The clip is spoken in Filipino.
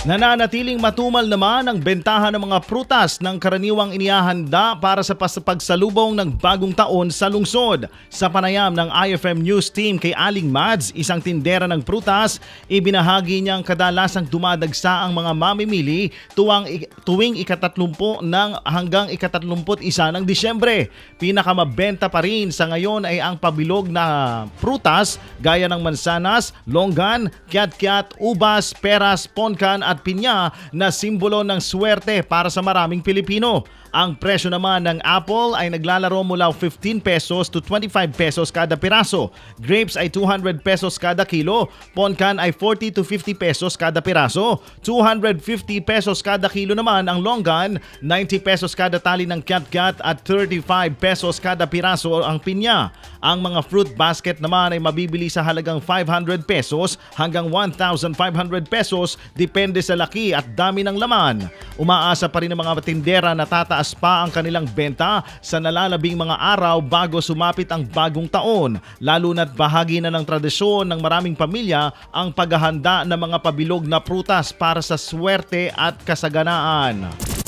Nananatiling matumal naman ang bentahan ng mga prutas ng karaniwang inihahanda para sa pagsalubong ng bagong taon sa lungsod. Sa panayam ng IFM News Team kay Aling Mads, isang tindera ng prutas, ibinahagi niyang kadalasang dumadagsa ang mga mamimili tuwang, tuwing ikatatlumpo ng hanggang ikatatlumput isa ng Disyembre. Pinakamabenta pa rin sa ngayon ay ang pabilog na prutas gaya ng mansanas, longgan, kiat-kiat, ubas, peras, ponkan at pinya na simbolo ng swerte para sa maraming Pilipino. Ang presyo naman ng apple ay naglalaro mula 15 pesos to 25 pesos kada piraso. Grapes ay 200 pesos kada kilo. Ponkan ay 40 to 50 pesos kada piraso. 250 pesos kada kilo naman ang longgan. 90 pesos kada tali ng kiat-kiat at 35 pesos kada piraso ang pinya. Ang mga fruit basket naman ay mabibili sa halagang 500 pesos hanggang 1,500 pesos depende sa laki at dami ng laman. Umaasa pa rin ang mga tindera na tataas pa ang kanilang benta sa nalalabing mga araw bago sumapit ang bagong taon, lalo na't bahagi na ng tradisyon ng maraming pamilya ang paghahanda ng mga pabilog na prutas para sa swerte at kasaganaan.